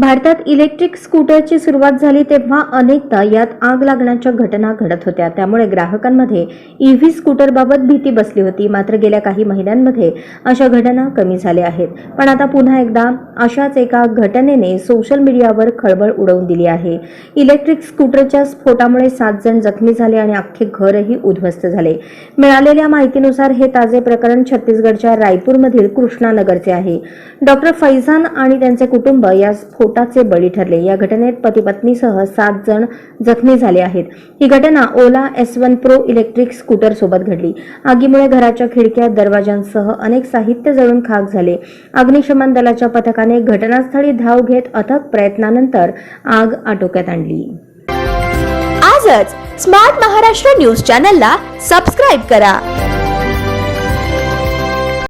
भारतात इलेक्ट्रिक स्कूटरची सुरुवात झाली तेव्हा अनेकदा यात आग लागण्याच्या घटना घडत होत्या. त्यामुळे ग्राहकांमध्ये ईव्ही स्कूटरबाबत भीती बसली होती. मात्र गेल्या काही महिन्यांमध्ये अशा घटना कमी झाल्या आहेत. पण आता पुन्हा एकदा अशाच एका घटनेने सोशल मीडियावर खळबळ उडवून दिली आहे. इलेक्ट्रिक स्कूटरच्या स्फोटामुळे सात जण जखमी झाले आणि अख्खे घरही उद्ध्वस्त झाले. मिळालेल्या माहितीनुसार हे ताजे प्रकरण छत्तीसगडच्या रायपूरमधील कृष्णानगरचे आहे. डॉक्टर फैझान आणि त्यांचे कुटुंब या स्फोटाचे बळी ठरले. या घटनेत पती पत्नीसह सात जण जखमी झाले आहेत. ही घटना Ola S one pro electric scooter सोबत घडली. आगीमुळे घराच्या खिडक्या दरवाजांसह अनेक साहित्य जळून खाक झाले. अग्निशमन दलाच्या पथकाने घटनास्थळी धाव घेत अथक प्रयत्नानंतर आग आटोक्यात आणली. आजच स्मार्ट महाराष्ट्र न्यूज चॅनलला सबस्क्राईब करा.